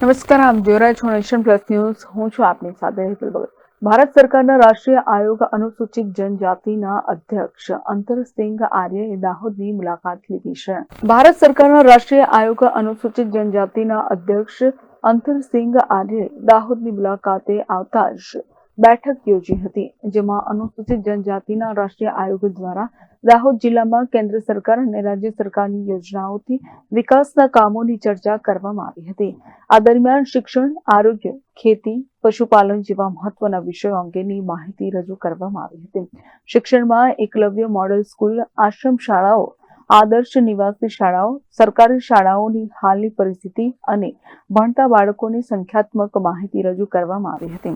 નમસ્કાર આપ જોઈ રહ્યા છો નેશન પ્લસ ન્યૂઝ. હું છું આપની સાથે હેતુલ ભગત. ભારત સરકારના રાષ્ટ્રીય આયોગ અનુસૂચિત જનજાતિના અધ્યક્ષ અંતરસિંહ આર્યએ દાહોદની મુલાકાત લીધી છે. ભારત સરકારના રાષ્ટ્રીય આયોગ અનુસૂચિત જનજાતિના અધ્યક્ષ અંતરસિંહ આર્યએ દાહોદની મુલાકાતે આવતા જ બેઠક યોજી હતી, જેમાં અનુસૂચિત જનજાતિના રાષ્ટ્રીય આયોગ દ્વારા દાહોદ જિલ્લામાં કેન્દ્ર સરકાર અને રાજ્ય સરકારની યોજનાઓથી વિકાસના કામોની ચર્ચા કરવામાં આવી હતી. આ દરમિયાન શિક્ષણ, આરોગ્ય, ખેતી, પશુપાલન જેવા મહત્વના વિષયો અંગેની માહિતી રજૂ કરવામાં આવી હતી. શિક્ષણમાં એકલવ્ય મોડેલ સ્કૂલ આશ્રમ શાળાઓ આદર્શ નિવાસી શાળાઓ, સરકારી શાળાઓની હાલની પરિસ્થિતિ અને ભણતા બાળકોની સંખ્યાત્મક માહિતી રજૂ કરવામાં આવી હતી.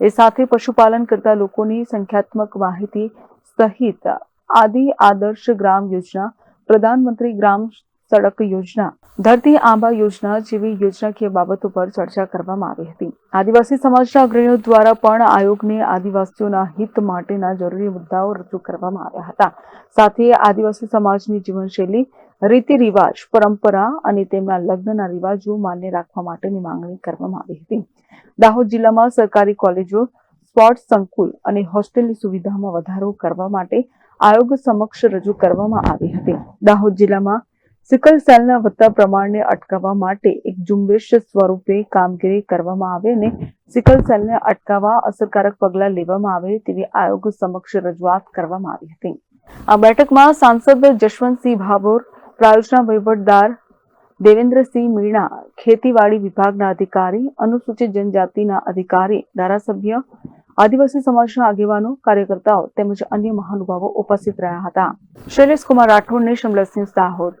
એ સાથે પશુપાલન કરતા લોકોની સંખ્યાત્મક માહિતી સહિત આદિ આદર્શ ગ્રામ યોજના, પ્રધાનમંત્રી ગ્રામ સડક યોજના, ધરતી આંબા યોજના જેવી યોજનાકીય બાબતો પર ચર્ચા કરવામાં આવી હતી. આદિવાસી સમાજના અગ્રણીઓ દ્વારા પણ આયોગને આદિવાસીઓના હિત માટેના જરૂરી મુદ્દાઓ રજૂ કરવામાં આવ્યા હતા. સાથે આદિવાસી સમાજની જીવનશૈલી રીતિ રિવાજ પરંપરા અને તેમના લગ્નના રિવાજો માન્ય રાખવા માટેની માંગણી કરવામાં આવી હતી. દાહોદ જિલ્લામાં સરકારી કોલેજો, સ્પોર્ટ્સ સંકુલ અને હોસ્ટેલની સુવિધામાં વધારો કરવા માટે આયોગ સમક્ષ રજૂ કરવામાં આવી હતી. દાહોદ જિલ્લામાં સિકલ સેલના વધતા પ્રમાણને અટકાવવા માટે એક ઝુંબેશ સ્વરૂપે કામગીરી કરવામાં આવે અને સિકલ સેલને અટકાવવા અસરકારક પગલાં લેવામાં આવે તેવી આયોગ સમક્ષ રજૂઆત કરવામાં આવી હતી. આ બેઠકમાં સાંસદ જશવંતસિંહ ભાભોર, પ્રાયોજના વહીવટદાર દેવેન્દ્રસિંહ મીણા, ખેતીવાડી વિભાગના અધિકારી, અનુસૂચિત જનજાતિના અધિકારી, ધારાસભ્ય, આદિવાસી સમાજના આગેવાનો, કાર્યકર્તાઓ તેમજ અન્ય મહાનુભાવો ઉપસ્થિત રહ્યા હતા. Shailesh Kumar Rathod nation plus Dahod